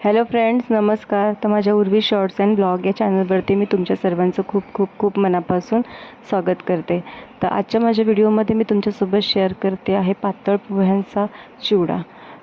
Hello friends नमस्कार. तर माझ्या उर्वी शॉर्ट्स अँड ब्लॉग या चॅनलवरती मी तुमच्या सर्वांचं खूप खूप खूप मनापासून स्वागत करते. तर आजच्या माझ्या व्हिडिओमध्ये मी तुमच्यासोबत शेअर करते आहे पातळ पोह्यांचा चिवडा.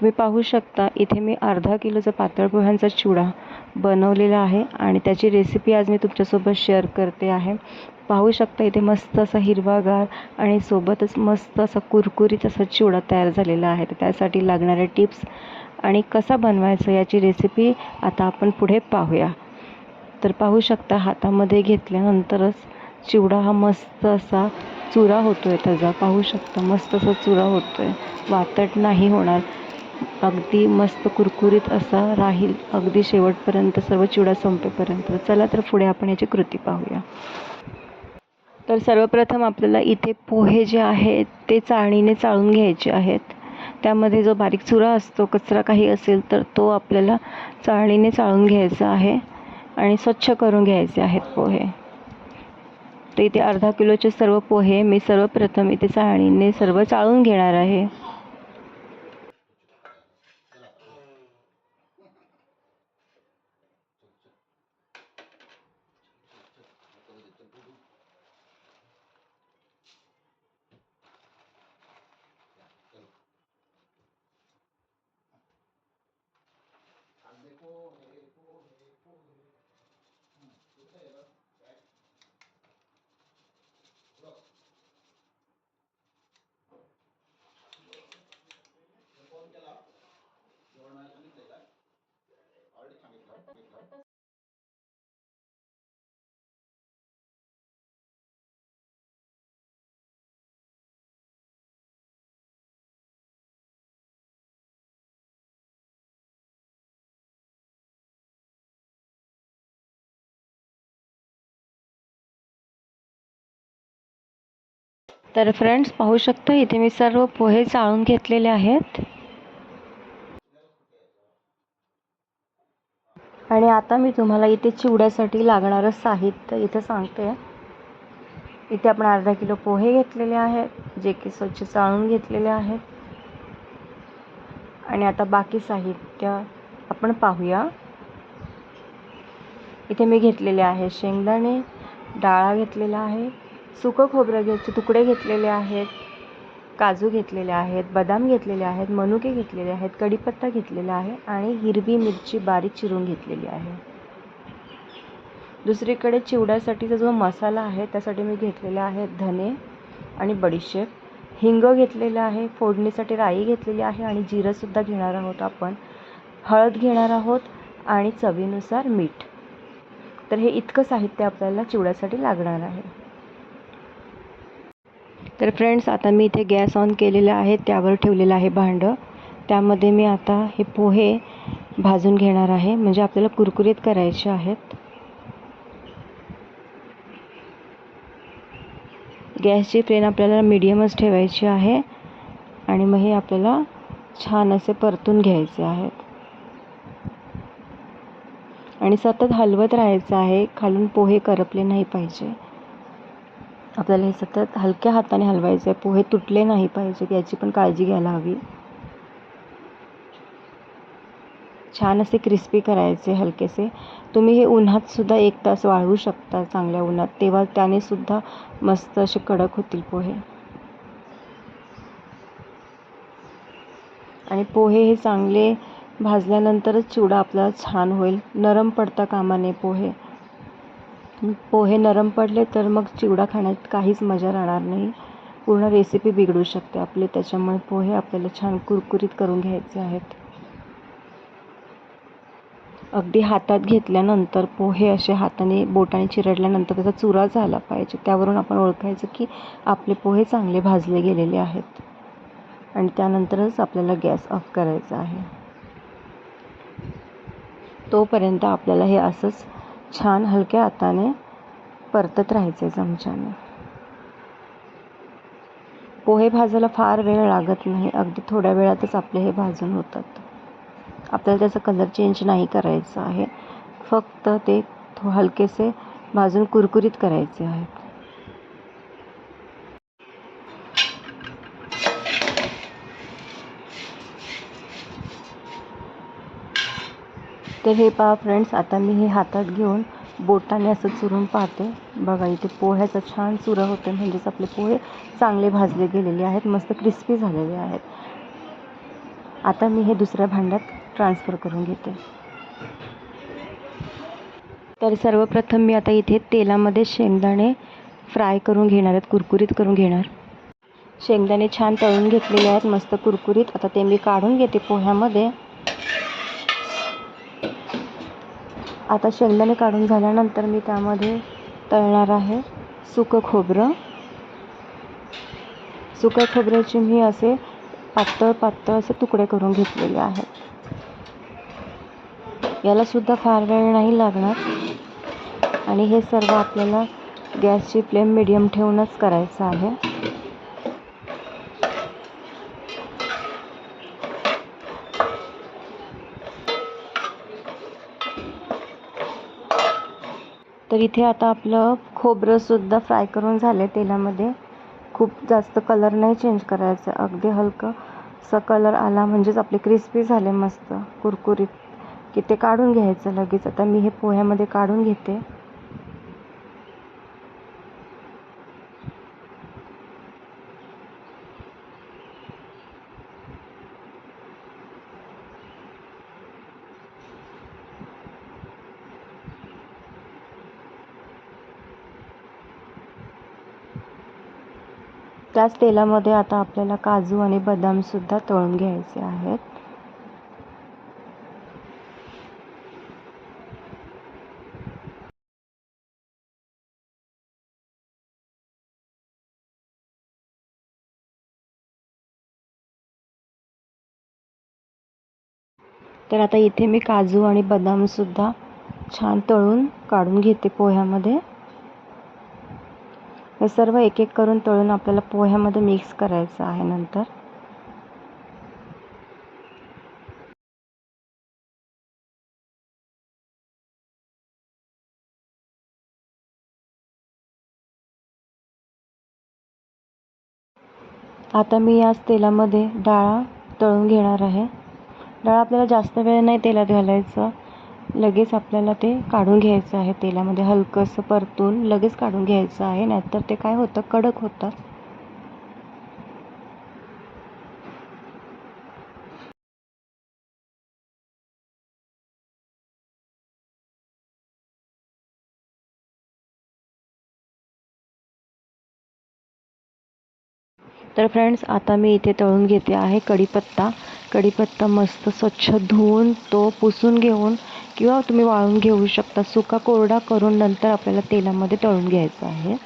तुम्ही पाहू शकता इथे मी अर्धा किलोचा पातळ पोह्यांचा चिवडा बनवलेला आहे आणि त्याची रेसिपी आज मी तुमच्यासोबत शेअर करते आहे. पाहू शकता इथे मस्त असा हिरवागार आणि सोबतच मस्त असा कुरकुरीत असा चिवडा तयार झालेला आहे. तर त्यासाठी लागणाऱ्या टिप्स आणि कसा बनवायचा याची रेसिपी आता आपण पुढे पाहूया. तर पाहू शकता हातामध्ये घेतल्यानंतरच चिवडा हा मस्त असा चुरा होतो आहे त्याचा. पाहू शकता मस्त असा चुरा होतो आहे वातट नाही होणार. अगदी मस्त कुरकुरीत असा राहील अगदी शेवटपर्यंत सर्व चिवडा संपेपर्यंत. चला तर पुढे आपण याची कृती पाहूया. तर सर्वप्रथम आपल्याला इथे पोहे जे आहेत ते चाळणीने चाळून घ्यायचे आहेत. त्यामध्ये जो बारीक चुरा असतो कचरा काही असेल तर तो आपल्याला चाळणीने चाळून घ्यायचा आहे आणि स्वच्छ करून घ्यायचे आहेत पोहे. तर इथे अर्धा किलोचे सर्व पोहे मी सर्वप्रथम इथे चाळणीने सर्व चाळून घेणार आहे. तर फ्रेंड्स पाहू शकता इथे मी सर्व पोहे चाळून घेतलेले आहेत. आणि आता मी तुम्हाला इथे चिवड्यासाठी लागणारं साहित्य इथे सांगते. इथे आपण अर्धा किलो पोहे घेतलेले आहेत जे की स्वच्छ चाळून घेतलेले आहेत. आणि आता बाकी साहित्य आपण पाहूया. इथे मी घेतलेले आहे शेंगदाणे डाळा घेतलेला आहे सुकं खोबरं घ्यायचे तुकडे घेतलेले आहेत काजू घेतलेले आहेत बदाम घेतलेले आहेत मनुके घेतलेले आहेत कढीपत्ता घेतलेला आहे आणि हिरवी मिरची बारीक चिरून घेतलेली आहे. दुसरीकडे चिवड्यासाठीचा जो मसाला आहे त्यासाठी मी घेतलेला आहे धने आणि बडीशेप. हिंग घेतलेलं आहे फोडणीसाठी राई घेतलेली आहे आणि जिरंसुद्धा घेणार आहोत आपण. हळद घेणार आहोत आणि चवीनुसार मीठ. तर हे इतकं साहित्य आपल्याला चिवड्यासाठी लागणार आहे. तर फ्रेंड्स आता मी इथे गॅस ऑन केलेला आहे त्यावर ठेवलेलं आहे भांडं. त्यामध्ये मी आता हे पोहे भाजून घेणार आहे. म्हणजे आपल्याला कुरकुरीत करायचे आहेत. गॅसची फ्लेम आपल्याला मीडियमच ठेवायची आहे. आणि मग हे आपल्याला छान असे परतून घ्यायचे आहेत. आणि सतत हलवत राहायचं आहे. खालून पोहे करपले नाही पाहिजे. आपल्याला हे सतत हलक्या हाताने हलवायचं आहे. पोहे तुटले नाही पाहिजेत याची पण काळजी घ्यायला हवी. छान असे क्रिस्पी करायचे हलकेसे. तुम्ही हे उन्हात सुद्धा एक तास वाळवू शकता चांगल्या उन्हात. तेव्हा त्याने सुद्धा मस्त असे कडक होतील पोहे. आणि पोहे हे चांगले भाजल्यानंतरच चिवडा आपल्याला छान होईल. नरम पडता कामाने पोहे. पोहे नरम पडले तर मग चिवडा खाण्यात काहीच मजा राहणार नाही. पूर्ण रेसिपी बिघडू शकते आपली. त्याच्यामुळे पोहे आपल्याला छान कुरकुरीत करून घ्यायचे आहेत. अगदी हातात घेतल्यानंतर पोहे असे हाताने बोटाने चिरडल्यानंतर त्याचा चुरा झाला पाहिजे. त्यावरून आपण ओळखायचं की आपले पोहे चांगले भाजले गेलेले आहेत. आणि त्यानंतरच आपल्याला गॅस ऑफ करायचा आहे. तोपर्यंत आपल्याला हे असंच छान हलक्या हाताने परतत राहायचे चमच्याने. पोहे भाजायला फार वेळ लागत नाही. अगदी थोड्या वेळातच आपले हे भाजून होतात. आपल्याला त्याचा कलर चेंज नाही करायचा आहे. फक्त ते हलकेसे भाजून कुरकुरीत करायचे आहेत तर हे पहा फ्रेंड्स आता मी हे हातात घेऊन बोटाने असं चुरून पाहते. बघा इथे पोह्याचा छान चुरा होते म्हणजेच आपले पोहे चांगले भाजले गेलेले आहेत मस्त क्रिस्पी झालेले आहेत. आता मी हे दुसऱ्या भांड्यात ट्रान्सफर करून घेते. तर सर्वप्रथम मी आता इथे तेलामध्ये शेंगदाणे फ्राय करून घेणार आहेत कुरकुरीत करून घेणार. शेंगदाणे छान तळून घेतलेले आहेत मस्त कुरकुरीत. आता ते मी काढून घेते पोह्यामध्ये. आता शेंगदाणे काढून झाल्यानंतर मी त्यामध्ये तळणार आहे सुकं खोबरं. सुकं खोबऱ्याचे मी असे पातळ पातळ असे तुकडे करून घेतलेले आहेत. याला सुद्धा फार वेळ नाही लागणार. आणि हे सर्व आपल्याला गॅसची फ्लेम मिडियम ठेवूनच करायचं आहे. तर इथे आता आपलं खोबरंसुद्धा फ्राय करून झालं आहे तेलामध्ये. खूप जास्त कलर नाही चेंज करायचं. अगदी हलकं असा कलर आला म्हणजेच आपले क्रिस्पी झाले मस्त. कुरकुरीत. की ते काढून घ्यायचं लगेच. आता मी हे पोह्यामध्ये काढून घेते. त्याच तेलामध्ये आता आपल्याला काजू आणि बदामसुद्धा तळून घ्यायचे आहेत. तर आता इथे मी काजू आणि बदामसुद्धा छान तळून काढून घेते पोह्यामध्ये. हे सर्व एक एक करून तळून आपल्याला पोह्यामध्ये मिक्स करायचं आहे नंतर. आता मी याच तेलामध्ये डाळा तळून घेणार आहे. डाळ आपल्याला जास्त वेळ नाही तेलात घालायचं. लगेच आपल्याला ते काढून घ्यायचं आहे तेलामध्ये. हलकंसं परतून लगेच काढून घ्यायचं आहे नाहीतर ते काय होतं? कडक होतं तर फ्रेंड्स आता मी इथे तळून घेते आहे कढीपत्ता. कढीपत्ता मस्त स्वच्छ धुवून तो पुसून घेऊन किंवा तुम्ही वाळून घेऊ शकता. सुका कोरडा करून नंतर आपल्याला तेलामध्ये तळून घ्यायचा आहे.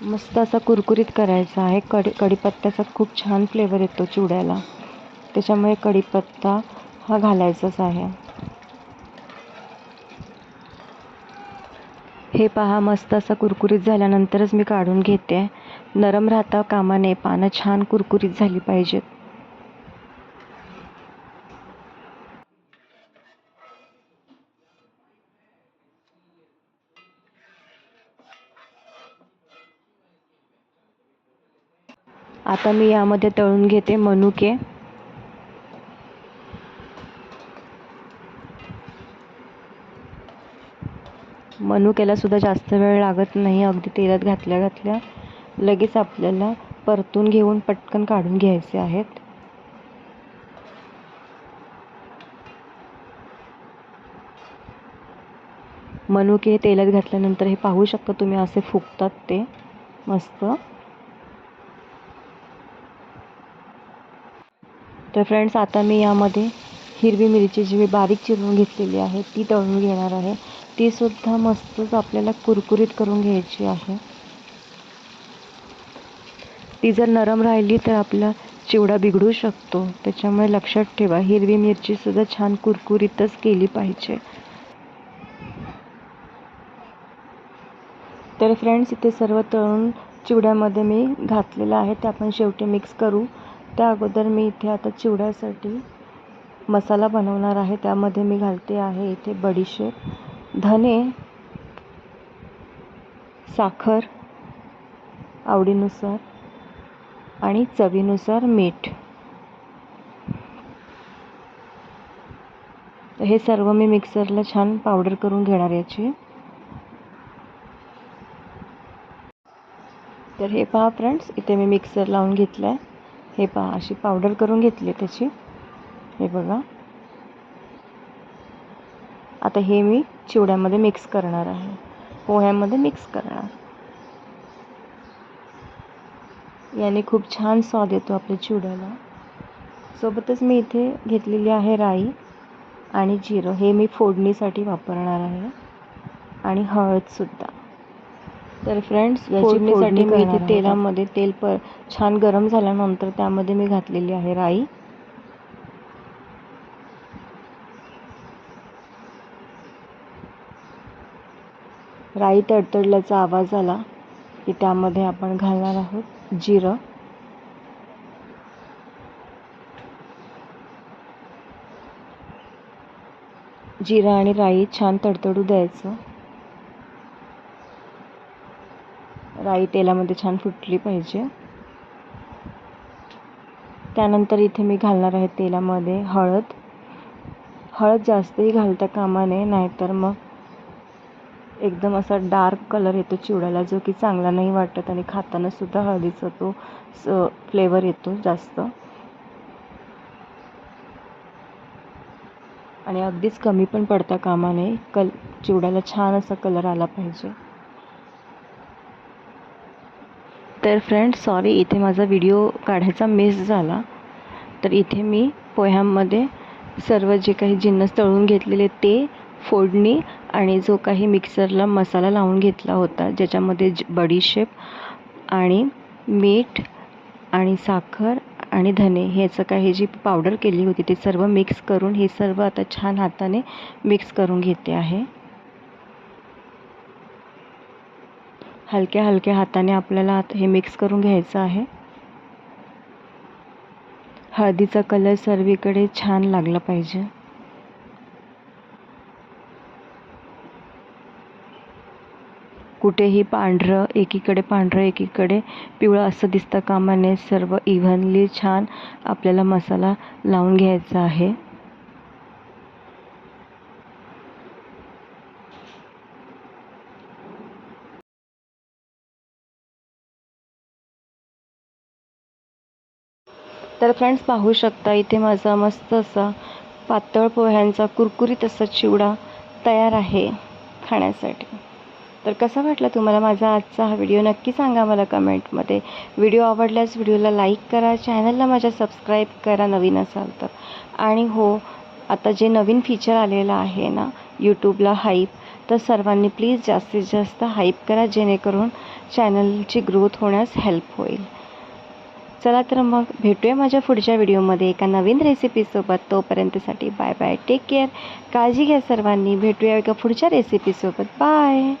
मस्त असा कुरकुरीत करायचा आहे. कढी कढीपत्त्याचा खूप छान फ्लेवर येतो चिवड्याला. त्याच्यामुळे कढीपत्ता हा घालायचाच आहे. हे पहा मस्त असा कुरकुरीत झाल्यानंतरच मी काढून घेते. नरम राहता कामा नये. पानं छान कुरकुरीत झाली पाहिजेत. आता मी यामध्ये तळून घेते मनुके. मनुक्याला सुद्धा जास्त वेळ लागत नाही अगदी तेलात घातल्या घातल्या लगेच आपल्याला परतून घेऊन पटकन काढून घ्यायचे आहेत. मनुके तेलात घातल्यानंतर हे पाहू शकता तुम्ही असे फुगतात ते मस्त. तर फ्रेंड्स आता मी यामध्ये हिरवी मिरची जी मी बारीक चिरून घेतलेली आहे ती तळून घेणार आहे. तीसुद्धा मस्तच आपल्याला कुरकुरीत करून घ्यायची आहे. ती जर नरम राहिली तर आपला चिवडा बिघडू शकतो. त्याच्यामुळे लक्षात ठेवा हिरवी मिरचीसुद्धा छान कुरकुरीतच केली पाहिजे. तर फ्रेंड्स इथे सर्व तळून चिवड्यामध्ये मी घातलेलं आहे. ते आपण शेवटी मिक्स करू. त्या अगोदर मी इथे आता चिवड्यासाठी मसाला बनवणार आहे. त्यामध्ये मी घालते आहे इथे बडीशेप धने साखर आवडीनुसार आणि चवीनुसार मीठ. हे सर्व मी मिक्सरला छान पावडर करून घेणार याची. तर हे पहा फ्रेंड्स इथे मी मिक्सर लावून घेतलं आहे हे पहा अशी पावडर करून घेतली आहे त्याची. हे बघा. आता हे मी चिवड्यामध्ये मिक्स करणार आहे. पोह्यामध्ये मिक्स करणार. याने खूप छान स्वाद येतो आपल्या चिवड्याला. सोबतच मी इथे घेतलेली आहे राई आणि जिरं. हे मी फोडणीसाठी वापरणार आहे. आणि हळदसुद्धा तर फ्रेंड्स फोडणीसाठी मी इथे तेलामध्ये तेल प छान गरम झाल्यानंतर त्यामध्ये मी घातलेली आहे राई. राई तडतडल्याचा आवाज आला की त्यामध्ये आपण घालणार आहोत जिरं. जिरं आणि राई छान तडतडू द्यायचं. राई तेलामध्ये छान फुटली पाहिजे. त्यानंतर इथे मी घालणार आहे तेलामध्ये हळद. हळद जास्तही घालता कामा नये नाहीतर मग एकदम असा डार्क कलर येतो चिवड्याला जो की चांगला नाही वाटत आणि खातानासुद्धा हळदीचा तो स फ्लेवर येतो जास्त. आणि अगदीच कमी पण पडता कामा नये कल चिवड्याला छान असा कलर आला पाहिजे. तर फ्रेंड्स सॉरी इथे माझा व्हिडिओ काढायचा मिस झाला. तर इथे मी पोह्यांमध्ये सर्व जे काही जिन्नस तळून घेतलेले ते फोडणी आणि जो काही मिक्सरला मसाला लावून घेतला होता ज्याच्यामध्ये ज बडीशेप आणि मीठ आणि साखर आणि धने ह्याचं काही जी पावडर केली होती ते सर्व मिक्स करून हे सर्व आता छान हाताने मिक्स करून घेते आहे. हलक्या हलक्या हाताने आपल्याला हे मिक्स करून घ्यायचं आहे. हळदीचा कलर सर्वीकडे छान लागला पाहिजे. कुठेही पांढरं एकीकडे पांढरं एकीकडे पिवळं असं दिसतं कामा नये सर्व इव्हनली छान आपल्याला मसाला लावून घ्यायचा आहे. तर फ्रेंड्स पाहू शकता इथे माझा मस्त असा पातळ पोह्यांचा कुरकुरीत असा चिवडा तयार आहे खाण्यासाठी. तर कसा वाटला तुम्हाला माझा आजचा हा व्हिडिओ? नक्की सांगा मला कमेंटमध्ये. व्हिडिओ आवडल्यास व्हिडिओला लाईक करा चॅनलला माझ्या सबस्क्राईब करा नवीन असाल तर. आणि हो आता जे नवीन फीचर आलेलं आहे ना यूट्यूबला हाईप तर सर्वांनी प्लीज जास्तीत जास्त हाईप करा जेणेकरून चॅनलची ग्रोथ होण्यास हेल्प होईल. चला तर मग भेटूया माझ्या पुढच्या व्हिडिओमध्ये एका नवीन रेसिपीसोबत तोपर्यंतसाठी बाय बाय टेक केअर काळजी घ्या सर्वांनी. भेटूया एका पुढच्या रेसिपीसोबत बाय